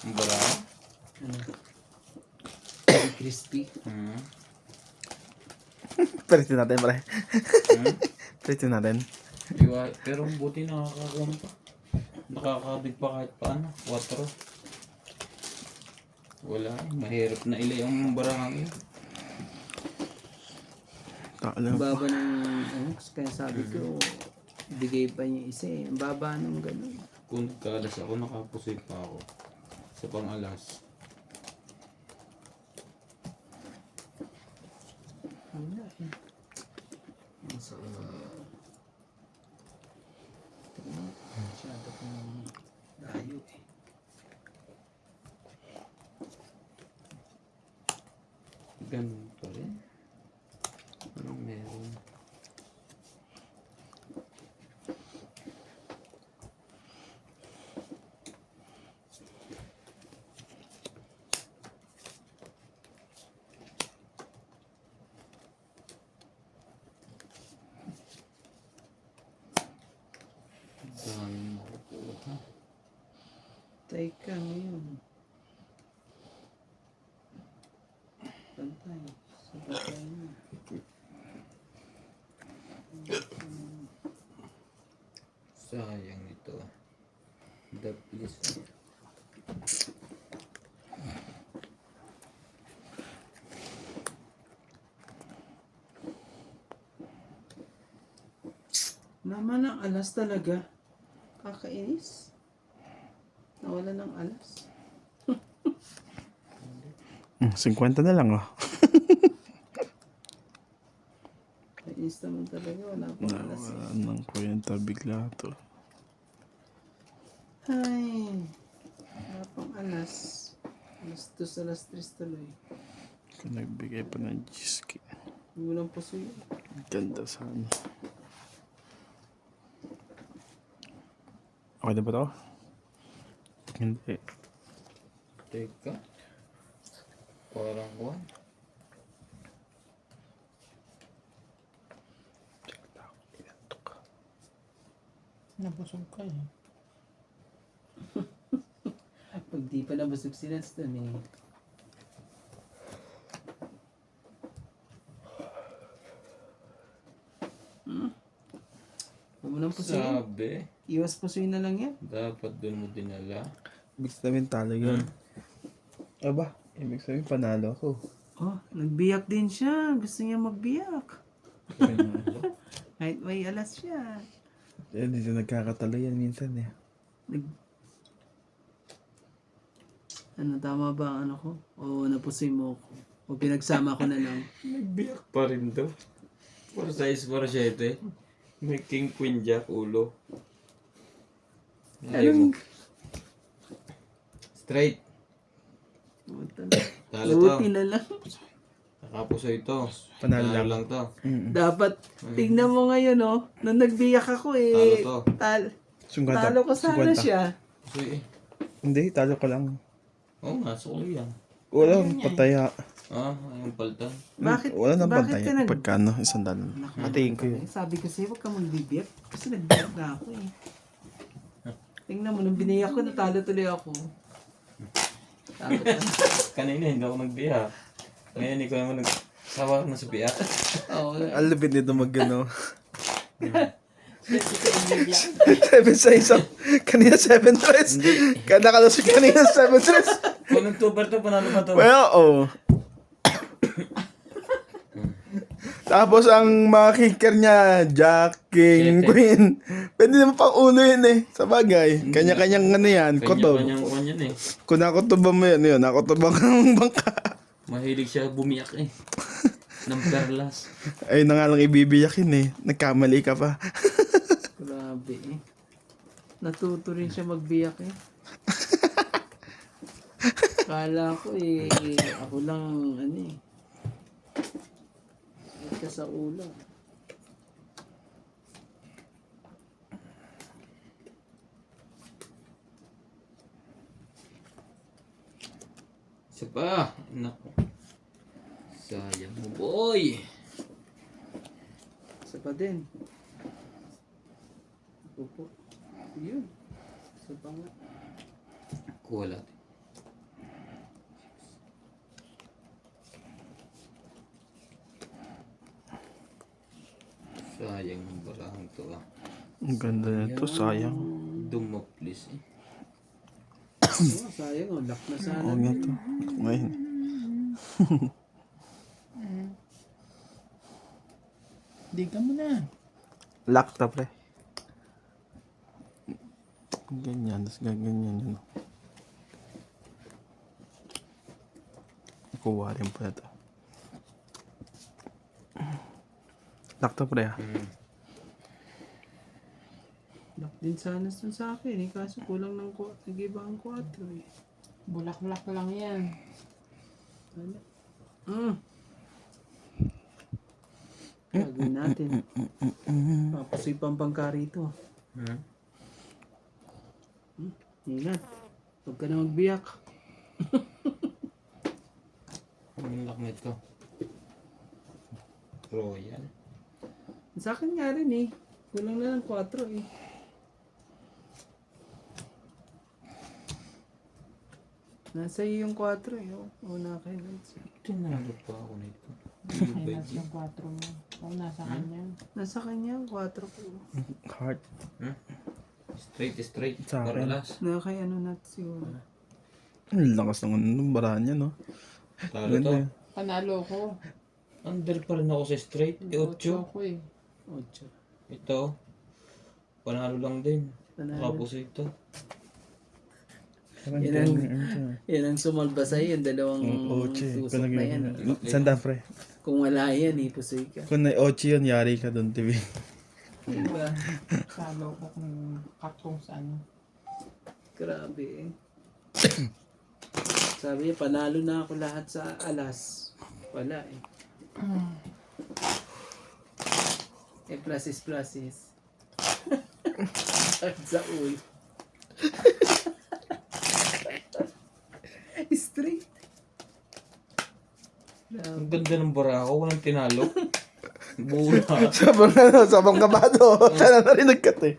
Ang bara. Ano? Crispy. Hmm. Palitin natin, pare. Hmm? Palitin natin. Iwa, pero buti nakakakuha pa. Nakakabig pa kahit paano. 4. Wala. eh. Mahirap na ilay ang barangay. Ang lang. baba ng, ano, kaya sabi ko, bigay pa niya isa eh. Ang baba nung gano'n. Kung nagkalas ako, nakapusoy pa ako. Sa pangalas. Wala eh. Nasa ulo. Masyado kong layo. Ganun pa rin. Ano meron? Dami makukuha. Teka, ngayon. Pantay. Sa pantay na. Sayang ito. The please. Naman ang alas talaga. Kakainis. Nawala ng alas. Hmm, 50 na lang, oh. Kainis naman talaga. Wala pang alas. eh. Wala nang kwenta bigla to. Ay. Wala pang alas. Alas 2, alas 3 tuloy. Kung nagbigay pa ng Giski. Walang puso yun. Ganda sana. Okay na ba to? Hindi. Teka. Parang kuhan. Nabusog ka eh. Pag di pa nabusog si Nats dun eh. Hmm? Huwag mo nang pusuin. Sabi, Iwas pusuin na lang yan. dapat doon mo dinala. Ibig sabihin talo yun. Aba, ibig sabihin panalo ako. Oh, nagbiyak din siya. Gusto niya magbiyak. Kahit may alas siya. Eh, dito nagkakatalo yan minsan eh. Nag... Ano, tama ba ang ano ko? O napusoy mo ako? O pinagsama ko na lang? Nagbiyak pa rin daw. Para size para 7. May king queen jack ulo. Mo. Straight. Talo to. Buti na lang. Nakapuso ito. Panalo Panalo lang. lang to. Mm. Dapat, tignan mo ngayon, oh. Nung nagbiyak ako eh. Talo to. Tal Sungkata. talo ko sana 50. siya. Puso eh. Hindi, talo ko lang. Oo nga, sukli yan. Walang pataya. Ah, ayong paltan. Bakit, Wala nang bakit pantaya. ka nag... Pagkano? Isang dalan. Hatiin ko yun. Sabi ko sa'yo, huwag ka magbibiyak. Kasi nagbiyak na ako eh. Tingnan mo, nung biniyak ko, natalo tuloy ako. Kanina hindi ako nagbiyak. Ngayon ikaw naman nagsawa na sa biyak. Oo. Alabit nito magano. Ikaw ang bibiyak. seven sa isang. Kanina seven tres. Kada ka si kanina seven tres. Kung nag-tuber to, panalo pa to. Well, oh. Tapos ang mga kicker niya, Jack, King. Queen. Pwede naman pang ulo yun eh. Sa bagay. Kanya-kanyang ano yan, kotob. Kanya-kanyang yan eh. Kung nakotoban mo yan, yun, nakotoban ka ng bangka. Mahilig siya bumiyak eh. Ng perlas. Ayun na nga lang ibibiyak yun eh. Nagkamali ka pa. Grabe eh. Natuto rin siya magbiyak eh. Kala ko eh, ako lang ano eh. Ka sa ulo. pa. Nako. Sayang mo, boy. Isa pa din. Opo. Yun. Isa pa nga. Kuha natin. Sayang yung barang to ah. Ang ganda nito, sayang. Dumaplis eh. Oh, sayang, oh. Lock na sana. Oo nga to. Ngayon. Di ka mo na. Lock to, pre. Ganyan, tapos ganyan yun. Kuha rin pala to. Lock to, pre, ah. Lock din sana dun sa akin eh. Kaso kulang ng nag-iba ang 4 eh. Bulak-bulak lang yan. Ano? Mm. Gagawin natin. Papasoy pa ang bangka rito. Hmm? Ingat. Huwag ka na magbiyak. Ang lock nito. Royal. Sa akin nga rin eh. Kulang na ng 4 eh. Nasa iyo yung 4 eh. Oh. Una kayo. Tinalo pa ako nito. Ay, nasa yung 4 mo. O, nasa kanya. Nasa kanya ang 4 ko. Heart. Hmm? Straight, straight. Sa akin. Na kay ano natin siguro. Ang lakas ng ano, baraan niya, no? Talo to. yun. Panalo ko. Under pa rin ako sa straight. E, Ocho 8. ko eh. 8. Ito. Panalo lang din. Panalo. Tapos ito. Parang Yan ang-. Yan ang sumalba sa'yo. Yung dalawang Oche. tusok na yan. eh. Sanda, pre. Kung wala yan, ipusoy ka. Kung na ochi yun, yari ka doon, TV. Diba? Talo ko kung katong sa ano. Grabe eh. Sabi niya, panalo na ako lahat sa alas. Wala eh. Eh, pluses, pluses. At sa uy. Ang ganda ng bara ako. Walang tinalo. Bula. sabang ano, sabang kabado. Sana na rin nagkat eh.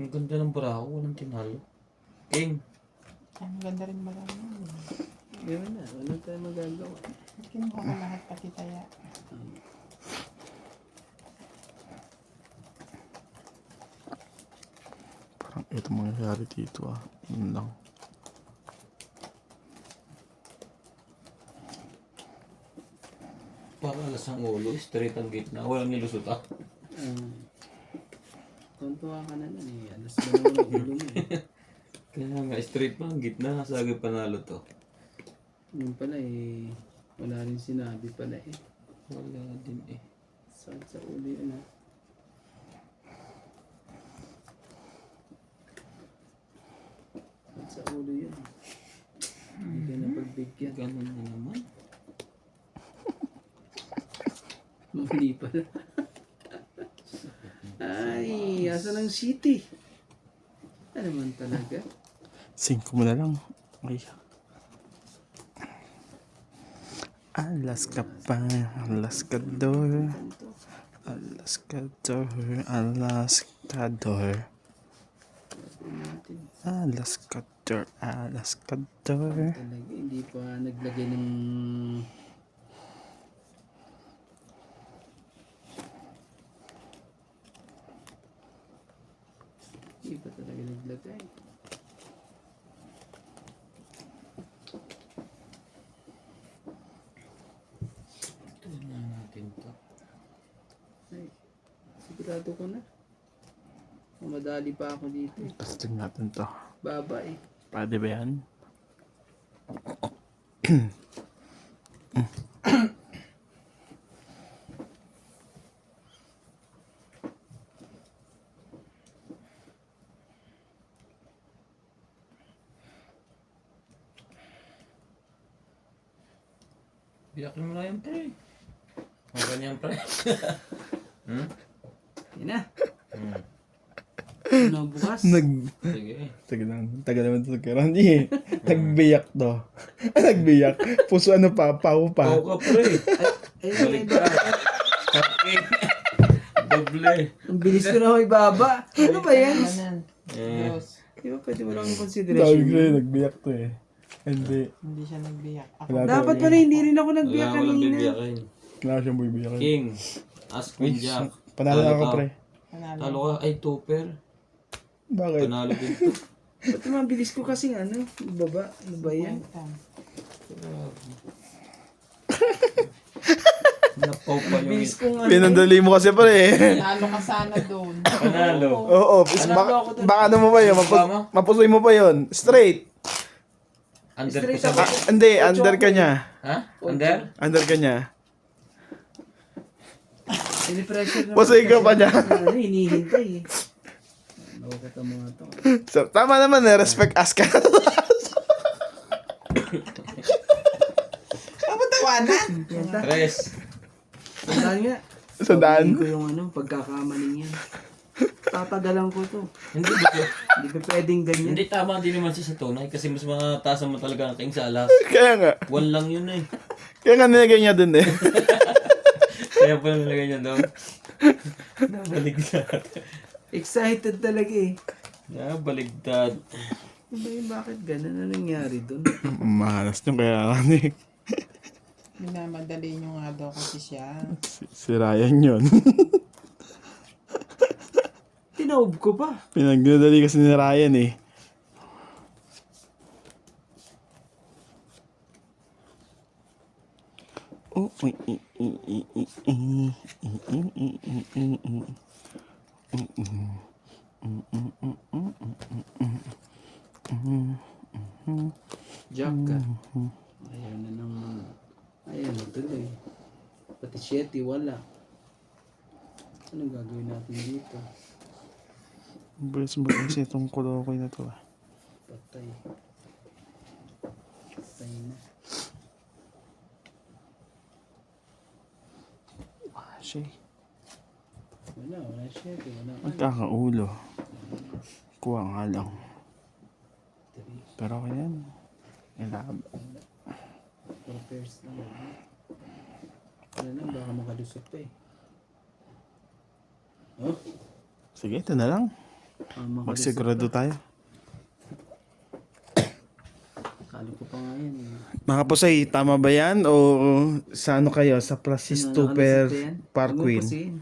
Ang ganda ng bara ako. Walang tinalo. King. Ang ganda rin ba lang yun? Yun na, ano tayo magagawa? Kinuha ko lahat pati taya. Ito mangyayari dito ah. Yun lang. Para alas ang ulo. Straight ang gitna. Walang nilusot ah. Um, Tuntua ka na lang eh. Alas na ang ulo mo eh. Kaya nga, straight pa ang gitna. Sabi panalo to. Yun pala eh. Wala rin sinabi pala eh. Wala din eh. Saan sa ulo yun ah. Sa ulo yun. Hindi ka na pagbigyan. Ganun na naman. Mali pala. Ay, asa ng city? Ano man talaga? Cinco mo na lang. Ay. Alas ka pa, alas ka door. Alas ka door, alas ka door. Alas ka door, alas ka door. Talaga, hindi pa naglagay ng... Hindi pa talaga naglagay. Tignan natin to. Ay, sigurado ko na. Madali pa ako dito eh. Testing natin to. Baba eh. Pwede ba yan? Biyakin mo na yan, pre. Ang ganyan, pre. hmm? Yan na. Hmm. Ano bukas? Nag... Sige. Taga lang. Taga naman ito kaya Hindi. Nagbiyak to. Nagbiyak. Puso ano pa, pau pa. Pau ka, pre. Balik ka. Doble. ang bilis ko na may baba. Ano ba yan? Ganan. Eh. Di ba pwede mo lang consideration? ko yun, nagbiyak to eh. Hindi. Hindi siya nagbiyak. Ako, Wala Dapat pala hindi rin ako nagbiyak Wala kanina. bibiyakin. Wala siyang bibiyakin. King. Ask Uy, Jack. panalo ako, pre. panalo. Talo ka. Ay, topper. Bakit? Panalo din to. Ba't mabilis ko kasi ano? Baba? Ano ba yan? Napaw pa yung Mabilis ko nga. Pinandali mo kasi, pre. Panalo ka sana doon. Panalo. Oo, is, Panalo baka, ako dun. baka ano mo ba yun? Mapu- Tama? mapusoy mo pa yun. Straight. Under ko Straight siya. ako. Ah, hindi, under ka niya. Ha? Under? Under ka niya. Pinipressure naman. Basta ikaw pa niya. Ano, hinihintay eh. Ano ko ito mga to. So, tama naman eh, respect us ka. Ako tawanan. Tres. Tandaan nga. Sa daan. Sabihin ko yung ano, pagkakamali niya. Tatagalan ko to. Hindi, hindi. Hindi pa pwedeng ganyan. Hindi tama din naman siya sa tunay kasi mas mga tasa mo talaga ang king sa alas. Kaya nga. One lang yun eh. Kaya nga nilagay niya dun eh. Kaya pala nilagay niya daw. Nabaligtad. Excited talaga eh. Nabaligtad. Ano yun, bakit ganun? Ano nangyari doon? Mahalas niyo kaya ano eh. Minamadali nyo nga daw kasi siya. Si, si Ryan yun. Tinaob ko pa. Pinagdadali kasi ni Ryan eh. Oh, Jack ka. Ayaw na nang... Ayaw na tuloy. Pati Shetty wala. Anong gagawin natin dito? Bilis mo kasi itong kulokoy na to ah. Patay. Patay na. Ah, eh. Wala, wala Shetty. Wala ka. Magkakaulo. Kuha nga lang. Pero okay yan. Ilab. Four pairs lang. Wala. Lang, baka makalusot pa eh. Oh, Sige, ito na lang. ah, Magsigurado tayo. Kala ko pa nga yan eh. Mga pusay, tama ba yan? O sa ano kayo? Sa Plasis Ano, 2 per nakalusot yan? par Huwag mo queen?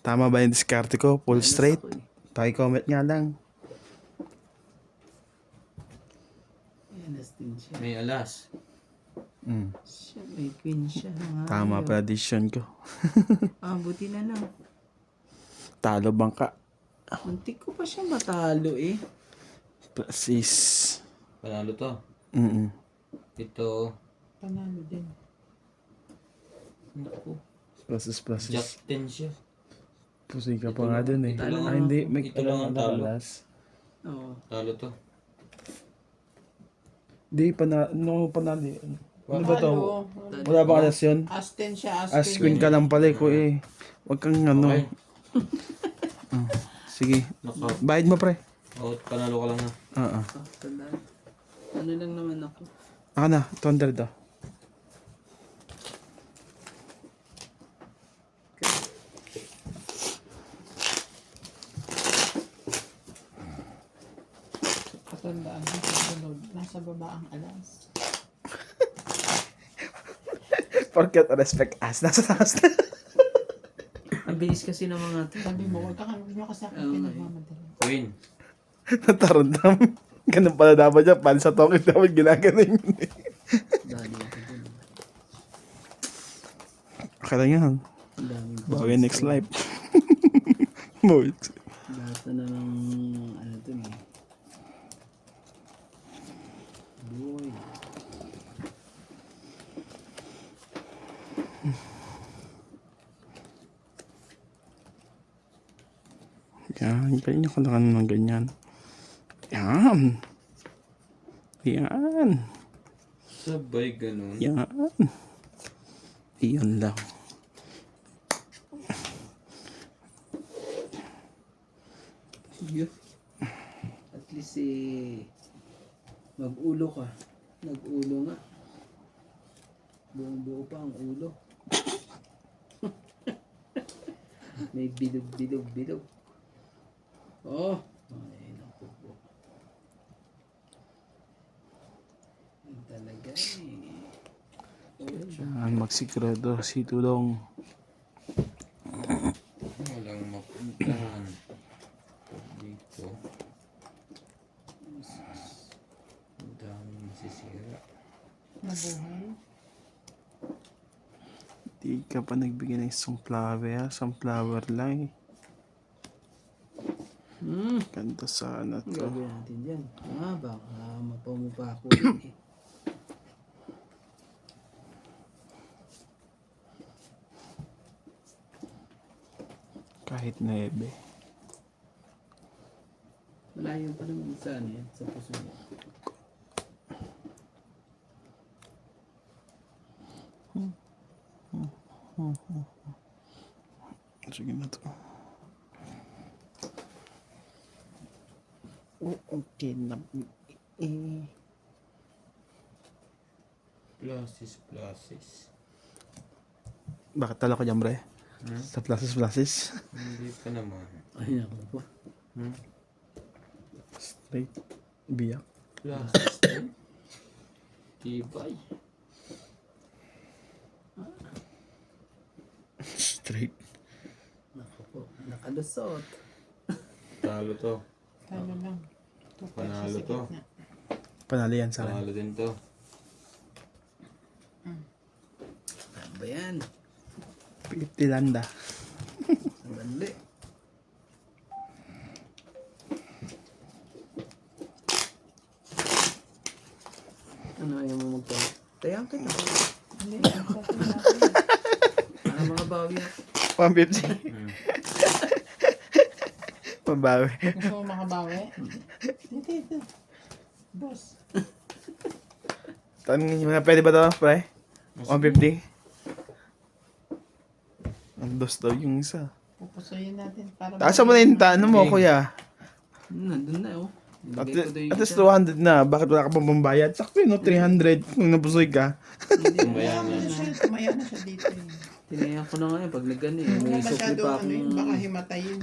Tama ba yung diskarte ko? Full Alas straight? ako eh. Paki-comment nga lang. Nas din siya. May alas. Mm. Siya, may queen siya. Nga, Tama ayaw. prediction ko. Ah, buti na lang. Talo bangka. Muntik ko pa siya matalo eh. Plasis. Panalo to. Mm Ito. Panalo din. Naku. Plasis, plasis. Jack 10 siya. Pusay ka pa nga dun eh. ito lang Ah, ang- hindi. May ito lang ang talo. alas. Oo. Talo to. Hindi, pana, no, panali. Ano ba to? Wala ba alas yun? Astin siya, As astin. queen ka lang pala eh, ko eh. Huwag kang ano. Okay. Ah, sige. Knockout. Bayad mo pre. Out. Panalo ka lang ha. Oo. Ah, tandaan. Ano lang naman ako. Ako na, 200 daw. Katandaan mo sa sunod. Nasa baba ang alas. Forget respect us. Nasa taas na. Ang bilis kasi ng mga to. Sabi mo, huwag ka huwag nyo kasi ako Oo, pinagmamadali. Queen. Natarandam. Ganun pala dapat dyan. Pan sa token dapat ginagaling yun eh. Dali ako dun. Okay lang yan. Ang daming Bawi next life. Bawi. Lahat na ng ano to eh. Boy. Yan. Ganyan ko na ng ganyan. Yan. Yan. Sabay ganun. Yan. Iyon lang. Yun. At least eh, mag-ulo ka. Nag-ulo nga. Buong buo pa ang ulo. May bilog, bilog, bilog. Oh! Ay, naku po. talaga eh. Yan, magsikrado si Tudong. Walang mapuntahan. Dito. Ang daming masisira. Nabuhay. Di ka pa nagbigay ng isang flower. Sunflower lang eh. Hmm. Ganda sana to. gagawin natin dyan? Ah, baka mapamukha ko din eh. Kahit nebe. Malayo pa naman sa ano yan, sa puso niya. Sige na to. Okay na. Eh. Pluses, pluses. Bakit tala ko dyan, bre? Hmm? Sa plasis plasis. Hindi pa naman. Ay, ako po. Hmm? Straight. Biyak. Pluses din. Tibay. Straight. Ako po, nakalusot. Talo to. Talo lang. Tukay Panalo sa to. sikit na. Panalo yan sa akin. Talo din to. Ano ba yan? Pitilanda. Ang bandi. Ano ayaw mo magpa? Tayang kita. Hindi, ang sabi natin. Para mga bawi ako. 150. Pambawi. Gusto mo makabawi? Hindi, ito. Boss. Tanongin mo na, pwede ba to, pre? 150? Ang dos daw yung isa. Pupusuyin natin. Para Taasan mo na yung ta- ano mo, kuya. Nandun na oh. At, ko daw yung at least isa. 200 na. Bakit wala ka pang pambayad? Sakto yun, no? 300 kung nabusoy ka. Hindi, Tumaya na. na siya. Tumaya na siya dito. eh. Tinaya ko na nga eh. Pag nagano eh. Wala May sukli masyado pa ano yun. akong... Baka himatayin.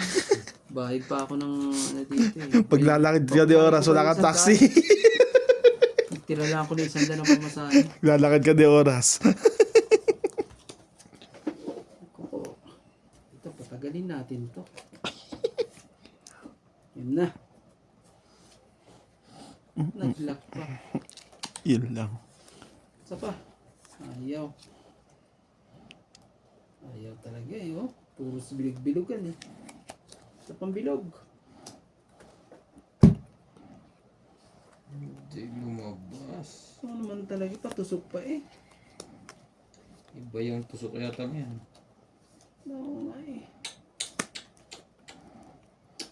Bahid pa ako ng ano dito eh. Paglalakad ka di oras, wala kang taxi. Tira lang ako ng isang daan ng pamasahe. Lalakad ka di oras. Ko. Ito, patagalin natin to. Yun na. Nag-lock pa. Yun lang. Isa pa. Ayaw. Ayaw talaga eh, oh. Puro bilig-bilugan eh. Isa pang bilog. Hindi lumabas. Ano naman talaga, patusok pa eh. Iba yung tusok yata yan. Oo nga eh.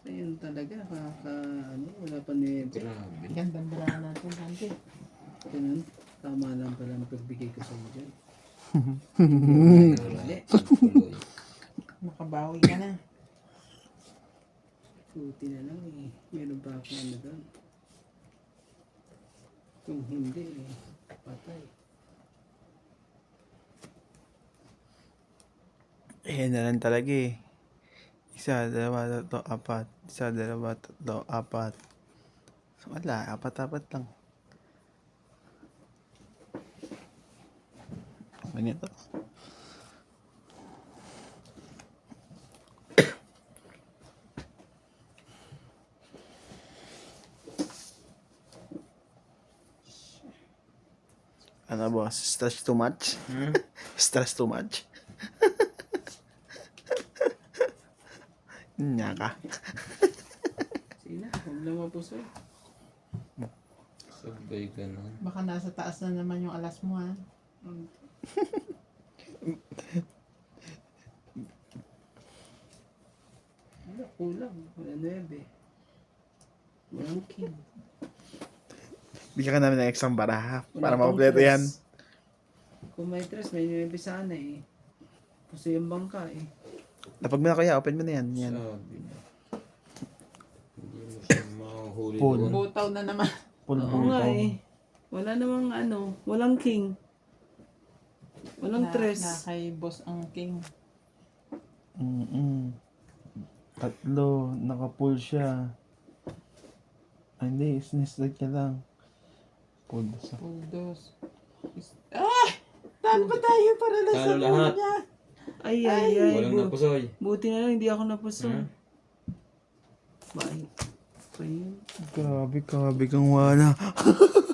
Ayun talaga, kaka, ano, wala pa nebe. Grabe. Gandang bira natin, Santi. Ganun, tama lang pala ang pagbigay ko sa iyo dyan. Makabawi ka na. Buti na lang eh. Meron pa ako ano doon. Kung hindi eh, patay. Eh, na lang talaga eh. Isa, dalawa, tatlo, apat. Isa, dalawa, tatlo, apat. Wala, apat-apat lang. Ganito. Ano boss? Stress too much? Hmm? Stress too much? Nya ka. Sige na, huwag lang mapuso. Sabay ganun. Baka nasa taas na naman yung alas mo, ha? Wala, kulang. Wala nuebe. Walang king. Bigyan ka namin ng extra baraha para makompleto yan. Kung may tres, may nuebe sana eh. Puso yung bangka eh. Lapag mo na kuya, open mo na yan. yan. Sabi niya. Hindi mo siya mahuhuli Full. doon. Butaw na naman. Full Oo nga eh. Wala namang ano, walang king. Walang na, tres. Na kay boss ang king. Mm-mm. Tatlo, naka-pull siya. Ay, hindi, sinistrike ka lang. Puldos. Is- Ah! Saan pa tayo para lang Talo lahat. niya? Ay, ay, ay. Walang Bu- napusoy. buti na lang, hindi ako napuso. Ha? Bye. Pa yun. Grabe, grabe kang wala.